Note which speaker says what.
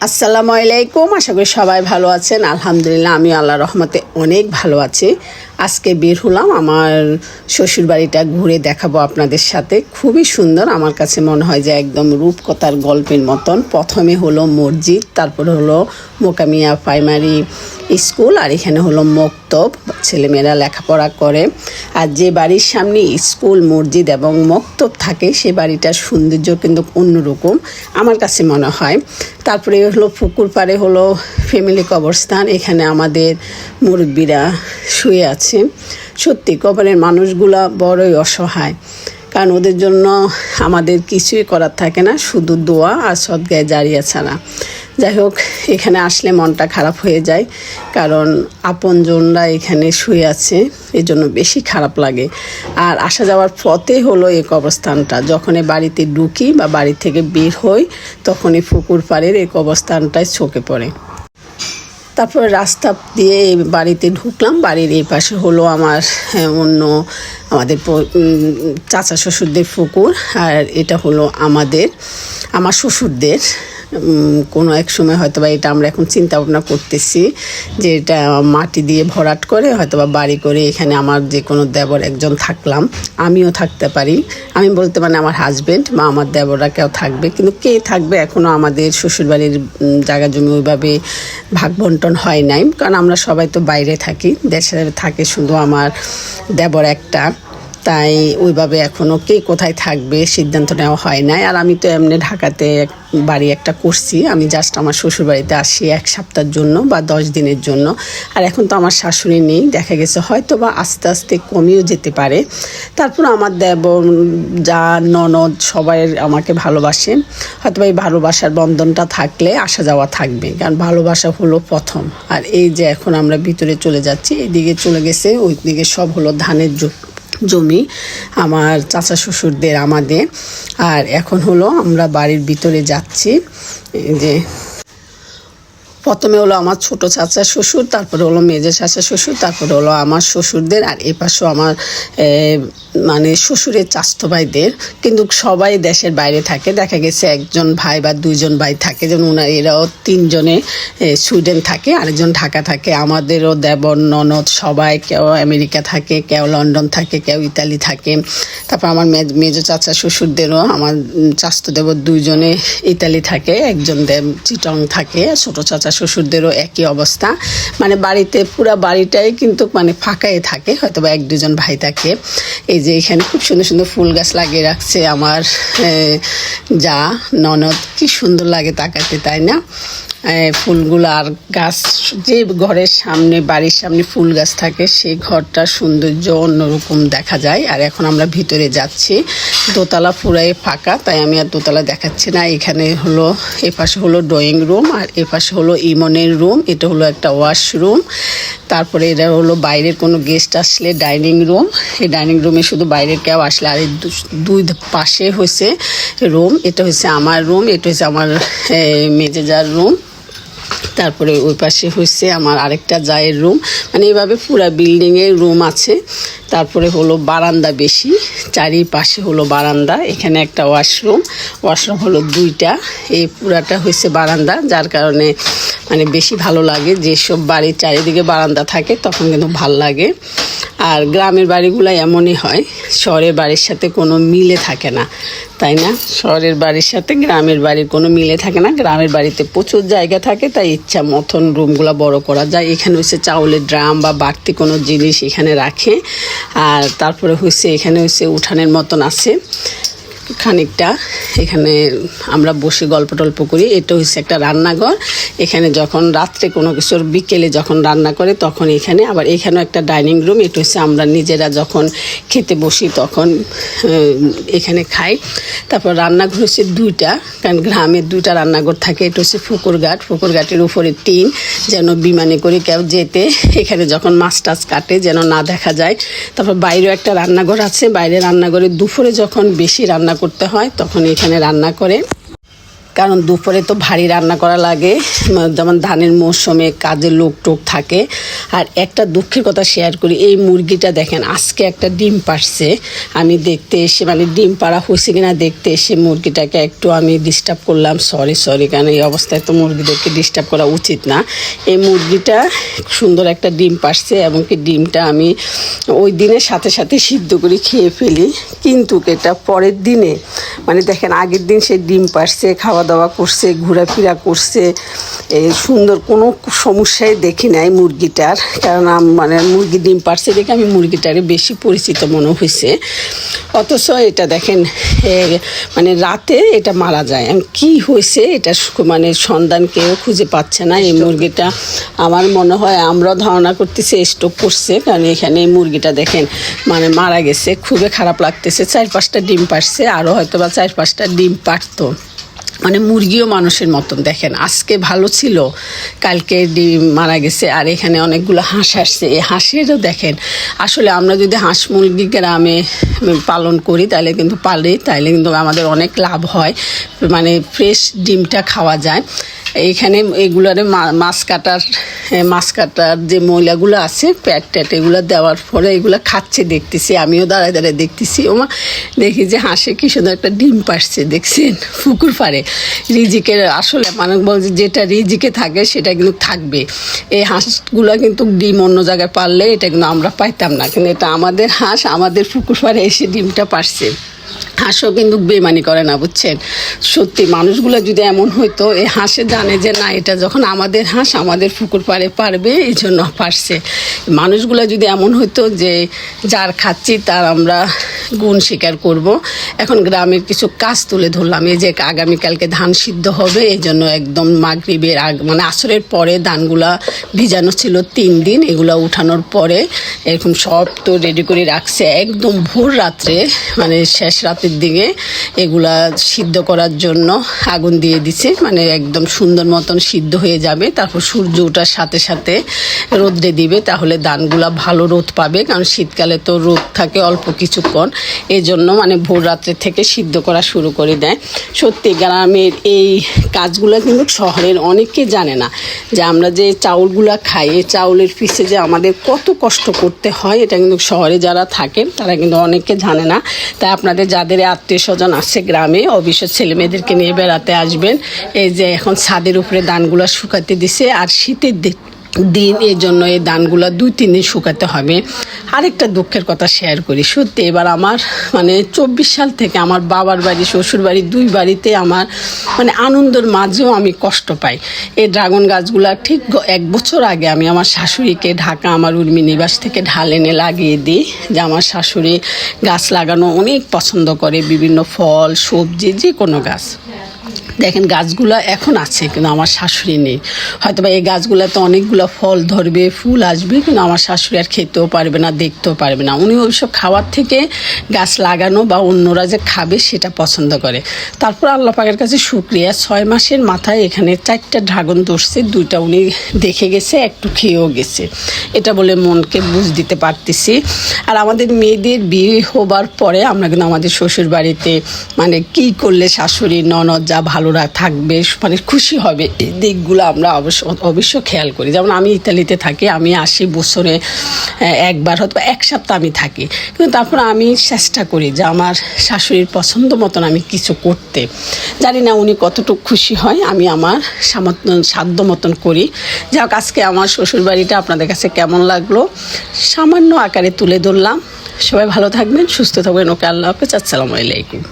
Speaker 1: আসসালামু আলাইকুম আশা করি সবাই ভালো আছেন। আলহামদুলিল্লাহ আমি আল্লাহ রহমতে অনেক ভালো আছি। আজকে বের হলাম, আমার শ্বশুর বাড়িটা ঘুরে দেখাবো আপনাদের সাথে। খুবই সুন্দর, আমার কাছে মনে হয় যে একদম রূপকথার গল্পের মতন। প্রথমে হলো মসজিদ, তারপরে হলো মোকামিয়া প্রাইমারি স্কুল, আর এখানে হলো মক্তব। ছেলেমেয়েরা লেখাপড়া করে। আর যে বাড়ির সামনে স্কুল, মসজিদ এবং মক্তব থাকে, সে বাড়িটার সৌন্দর্য কিন্তু অন্যরকম, আমার কাছে মনে হয়। তারপরে হলো পুকুর পাড়ে হলো ফ্যামিলি কবরস্থান, এখানে আমাদের মুরব্বীরা শুয়ে আছে। সত্যি কবরের মানুষগুলা বড়ই অসহায়। কারণ ওদের জন্য আমাদের কিছুই করার থাকে না, শুধু দোয়া আর সদ্গায় জারিয়া ছাড়া। যাই হোক, এখানে আসলে মনটা খারাপ হয়ে যায়, কারণ আপনজনরা এখানে শুয়ে আছে এই জন্য বেশি খারাপ লাগে। আর আসা যাওয়ার পথে হলো এই কবরস্থানটা। যখন বাড়িতে ঢুকি বা বাড়ি থেকে বের হই তখন এই পুকুর পাড়ের এই কবরস্থানটায় চোখে পড়ে। তারপরে রাস্তা দিয়ে বাড়িতে ঢুকলাম। বাড়ির এই পাশে হলো আমার হ্যাঁ, অন্য আমাদের চাচা শ্বশুরদের পুকুর। আর এটা হলো আমাদের আমার শ্বশুরদের কোনো এক সময় হয়তো বা এটা আমরা এখন চিন্তা ভাবনা করতেছি যে এটা মাটি দিয়ে ভরাট করে হয়তো বা বাড়ি করে এখানে আমার যে কোনো দেবর একজন থাকলাম, আমিও থাকতে পারি। আমি বলতে মানে আমার হাজব্যান্ড বা আমার দেবররা কেউ থাকবে, কিন্তু কে থাকবে এখনও আমাদের শ্বশুরবাড়ির জায়গা জমি ওইভাবে ভাগ বন্টন হয় নাই। কারণ আমরা সবাই তো বাইরে থাকি দেশে থাকে শুধু আমার দেবর একটা। তাই ওইভাবে এখনও কে কোথায় থাকবে সিদ্ধান্ত নেওয়া হয় নাই। আর আমি তো এমনি ঢাকাতে বাড়ি একটা করছি। আমি জাস্ট আমার শ্বশুরবাড়িতে আসি এক সপ্তাহের জন্য বা দশ দিনের জন্য। আর এখন তো আমার শাশুড়ি নেই। দেখা গেছে হয়তো বা আস্তে আস্তে কমেও যেতে পারে। তারপর আমার দেব যা ননদ সবাই আমাকে ভালোবাসে। হয়তো এই ভালোবাসার বন্ধনটা থাকলে আসা যাওয়া থাকবে। কারণ ভালোবাসা হলো প্রথম। আর এই যে এখন আমরা ভিতরে চলে যাচ্ছি, এদিকে চলে গেছে ওই দিকে সব হলো ধানের যুগ। জমি আমার চাচা শ্বশুরদের আমাদের। আর এখন হলো আমরা বাড়ির ভিতরে যাচ্ছি। যে প্রথমে হলো আমার ছোট চাচা শ্বশুর, তারপরে হলো মেজে চাচা শ্বশুর, তারপরে হলো আমার শ্বশুরদের, আর এ পাশেও আমার মানে শ্বশুরের চাস্তো ভাইদের কিন্তু সবাই দেশের বাইরে থাকে। দেখা গেছে একজন ভাই বা দুইজন ভাই থাকে, যেমন ওনার এরাও তিনজনে সুইডেন থাকে, আরেকজন ঢাকা থাকে। আমাদেরও দেবর, ননদ সবাই কেউ আমেরিকা থাকে, কেউ লন্ডন থাকে, কেউ ইতালি থাকে। তারপর আমার মেজ চাচা শ্বশুরদেরও, আমার চাস্তো দেবর দুইজনে ইতালি থাকে, একজন দেব চিটং থাকে, ছোট চাচা শ্বশুরদেরও একই অবস্থা। মানে বাড়িতে পুরো বাড়িটাই কিন্তু মানে ফাঁকাই থাকে হয়তো বা এক দুজন ভাই থাকে। এই যে এখানে খুব সুন্দর সুন্দর ফুল গাছ লাগিয়ে রাখছে আমার যা, ননদ, কি সুন্দর লাগে তাকাতে, তাই না? ফুলগুলো আর গাছ, যে ঘরের সামনে, বাড়ির সামনে ফুল গাছ থাকে, সেই ঘরটার সৌন্দর্য অন্যরকম দেখা যায়। আর এখন আমরা ভিতরে যাচ্ছি, দোতলা পুরাই ফাঁকা, তাই আমি আর দোতলা দেখাচ্ছি না। এখানে হলো, এপাশে হলো ড্রয়িং রুম আর এপাশে হলো ইমনের রুম, এটা হলো একটা ওয়াশরুম। তারপরে এটা হলো বাইরের কোনো গেস্ট আসলে ডাইনিং রুম। এই ডাইনিং রুমে শুধু বাইরের কেউ আসলে, আর দুই পাশে হয়েছে রুম। এটা হচ্ছে আমার রুম, এটা হচ্ছে আমার মেজেজার রুম। তারপরে ওই পাশে হচ্ছে আমার আরেকটা জায়ের রুম। মানে এইভাবে পুরা বিল্ডিংয়ের রুম আছে। তারপরে হলো বারান্দা বেশি, চারিপাশে হলো বারান্দা, এখানে একটা ওয়াশরুম ওয়াশরুম হলো দুইটা, এই পুরাটা হচ্ছে বারান্দা, যার কারণে মানে বেশি ভালো লাগে, যেসব বাড়ির চারিদিকে বারান্দা থাকে তখন কিন্তু ভালো লাগে। আর গ্রামের বাড়িগুলো এমনই হয়, শহরের বাড়ির সাথে কোনো মিলে থাকে না, তাই না? শহরের বাড়ির সাথে গ্রামের বাড়ির কোনো মিলে থাকে না, গ্রামের বাড়িতে প্রচুর জায়গা থাকে, তাই ইচ্ছা মতন রুমগুলো বড় করা যায়। এখানে হচ্ছে চাউলের ড্রাম বা বাড়তি কোনো জিনিস এখানে রাখে। আর তারপরে হচ্ছে এখানে হচ্ছে উঠানের মতন আছে। খানিকটা। এখানে আমরা বসে গল্প টল্প করি। এটা হচ্ছে একটা রান্নাঘর। এখানে যখন রাত্রে কোনো কিছুর বিকেলে যখন রান্না করে, তখন এখানে আবার এখানেও একটা ডাইনিং রুম। এটা হচ্ছে আমরা নিজেরা যখন খেতে বসি তখন এখানে খাই। তারপর রান্নাঘর হচ্ছে দুইটা, কারণ গ্রামের দুইটা রান্নাঘর থাকে। এটা হচ্ছে ফুকুরঘাট। ফুকুরঘাটের উপরে টিন যেন বিমানে করে কেউ যেতে। এখানে যখন মাছ টাছ কাটে, যেন না দেখা যায়। তারপর বাইরেও একটা রান্নাঘর আছে। বাইরে রান্নাঘরে দুপুরে যখন বেশি রান্না করতে হয় তখন এখানে রান্না করে কারণ দুপুরে তো ভারী রান্না করা লাগে, যেমন ধানের মৌসুমে কাজের লোক টোক থাকে। আর একটা দুঃখের কথা শেয়ার করি, এই মুরগিটা দেখেন, আজকে একটা ডিম পারছে আমি দেখতে এসে মানে ডিম পাড়া হয়েছে কিনা দেখতে এসে মুরগিটাকে একটু আমি ডিস্টার্ব করলাম। সরি সরি কারণ এই অবস্থায় তো মুরগিদেরকে ডিস্টার্ব করা উচিত না। এই মুরগিটা সুন্দর একটা ডিম পারছে এবং কি ডিমটা আমি ওই দিনের সাথে সাথে সিদ্ধ করে খেয়ে ফেলি। কিন্তু এটা পরের দিনে মানে দেখেন আগের দিন সে ডিম পারছে খাওয়া দাওয়া করছে ঘোরাফেরা করছে। এই সুন্দর কোনো সমস্যাই দেখি নাই মুরগিটার। কারণ মানে মুরগি ডিম পারছে দেখে আমি মুরগিটারে বেশি পরিচিত মনে হয়েছে অথচ এটা দেখেন এ, মানে রাতে এটা মারা যায়। কি হয়েছে এটা মানে সন্ধান কেউ খুঁজে পাচ্ছে না এই মুরগিটা। আমার মনে হয় আমরাও ধারণা করতেছি স্টক করছে কারণ এখানে এই মুরগিটা দেখেন মানে মারা গেছে। খুবই খারাপ লাগতেছে। চার পাঁচটা ডিম পারছে আরও হয়তো বা চার পাঁচটা ডিম পারতো। মানে মুরগিও মানুষের মতন দেখেন। আজকে ভালো ছিল, কালকে ডিম মারা গেছে, আর এখানে অনেকগুলো হাঁস আসছে। এই হাঁসেরও দেখেন, আসলে আমরা যদি হাঁস মুরগি গ্রামে পালন করি, তাহলে কিন্তু পালি, তাহলে কিন্তু আমাদের অনেক লাভ হয়। মানে ফ্রেশ ডিমটা খাওয়া যায়। এইখানে এগুলারে মাছ কাটার মাছ কাটার যে ময়লাগুলো আছে, প্যাট ট্যাট এগুলো দেওয়ার পরে এগুলো খাচ্ছে, দেখতেছি। আমিও দাঁড়ায় দাঁড়ায় দেখতেছি। ওমা, দেখি যে হাঁসে কি সুন্দর একটা ডিম পারছে দেখছেন? পুকুর পাড়ে। রিজিকের আসলে মানে বলছে যেটা রিজিকে থাকে, সেটা কিন্তু থাকবে। এই হাঁসগুলো কিন্তু ডিম অন্য জায়গায় পারলে এটা কিন্তু আমরা পাইতাম না। কিন্তু এটা আমাদের হাঁস, আমাদের পুকুর পাড়ে এসে ডিমটা পারছে হাঁসও কিন্তু বেমানি করে না, বুঝছেন? সত্যি, মানুষগুলো যদি এমন হইতো এই হাঁসে জানে যে, না, এটা যখন আমাদের হাঁস, আমাদের পুকুর পাড়ে পারবে, এই জন্য পারছে। মানুষগুলো যদি এমন হইতো যে, যার খাচ্ছি, তার আমরা গুণ স্বীকার করব। এখন গ্রামের কিছু কাজ তুলে ধরলাম, এই যে আগামীকালকে ধান সিদ্ধ হবে, এই জন্য একদম মাগরিবের আগ মানে আসরের পরে ধানগুলা ভিজানো ছিল তিন দিন, এগুলো উঠানোর পরে এরকম সব তো রেডি করে রাখছে। একদম ভোর রাত্রে মানে শেষ রাতের দিকে এগুলা সিদ্ধ করার জন্য আগুন দিয়ে দিছে। মানে একদম সুন্দর মতন সিদ্ধ হয়ে যাবে। তারপর সূর্য ওঠার সাথে সাথে রোদ্রে দিবে। তাহলে ধানগুলা ভালো রোদ পাবে। কারণ শীতকালে তো রোদ থাকে অল্প কিছুক্ষণ। এই জন্য মানে ভোর রাত্রে থেকে সিদ্ধ করা শুরু করে দেয়। সত্যি গ্রামের এই কাজগুলো কিন্তু শহরের অনেকে জানে না। যে আমরা যে চাউলগুলা খাই, এই চাউলের পিছে যে আমাদের কত কষ্ট করতে হয়, এটা কিন্তু শহরে যারা থাকেন, তারা কিন্তু অনেকে জানে না। তাই আপনাদের যাদের আত্মীয় স্বজন আছে গ্রামে অবশ্য ছেলে মেয়েদেরকে নিয়ে বেড়াতে আসবেন। এই যে এখন ছাদের উপরে ধানগুলো শুকাতে দিছে, আর শীতের দিন দিন এই জন্য এই ধানগুলো দুই, তিন দিন শুকাতে হবে। আরেকটা দুঃখের কথা শেয়ার করি। সত্যি, এবার আমার মানে চব্বিশ সাল থেকে আমার বাবার বাড়ি, শ্বশুর বাড়ি, দুই বাড়িতে আমার মানে আনন্দের মাঝেও আমি কষ্ট পাই। এই ড্রাগন গাছগুলো ঠিক এক বছর আগে আমি আমার শাশুড়িকে ঢাকা আমার উর্মি নিবাস থেকে ঢাল এনে লাগিয়ে দিই, যে আমার শাশুড়ি গাছ লাগানো অনেক পছন্দ করে, বিভিন্ন ফল, সবজি যে কোনো গাছ। দেখেন গাছগুলো এখন আছে, কিন্তু আমার শাশুড়ি নেই। হয়তো বা এই গাছগুলোতে অনেকগুলো ফল ধরবে, ফুল আসবে, কিন্তু আমার শাশুড়ি আর খেতেও পারবে না, দেখতেও পারবে না। উনি ওইসব খাওয়ার থেকে গাছ লাগানো বা অন্যরা যে খাবে সেটা পছন্দ করে। তারপর আল্লাহ পাকের কাছে শুক্রিয়া। ছয় মাসের মাথায় এখানে চারটা ড্রাগন ধরছে, দুইটা উনি দেখে গেছে, একটু খেয়েও গেছে। এটা বলে মনকে বুঝ দিতে পারতেছি। আর আমাদের মেয়েদের বিয়ে হবার পরে আমরা কিন্তু আমাদের শ্বশুর বাড়িতে মানে কি করলে শাশুড়ি, ননদ যা ভালোরা থাকবে মানে খুশি হবে। এই দিকগুলো আমরা অবশ্য অবশ্য খেয়াল করি। যেমন আমি ইতালিতে থাকি, আমি আসি বছরে একবার হয়তো এক সপ্তাহ আমি থাকি। কিন্তু তারপর আমি চেষ্টা করি যে আমার শাশুড়ির পছন্দ মতন আমি কিছু করতে। জানি না উনি কতটুকু খুশি হয়, আমি আমার সামর্থ্য, সাধ্য মতন করি। যাই হোক আজকে আমার শ্বশুর বাড়িটা আপনাদের কাছে কেমন লাগল? সামান্য আকারে তুলে ধরলাম। সবাই ভালো থাকবেন, সুস্থ থাকবেন। ওকে আল্লাহ হাফেজ। আসসালামু আলাইকুম।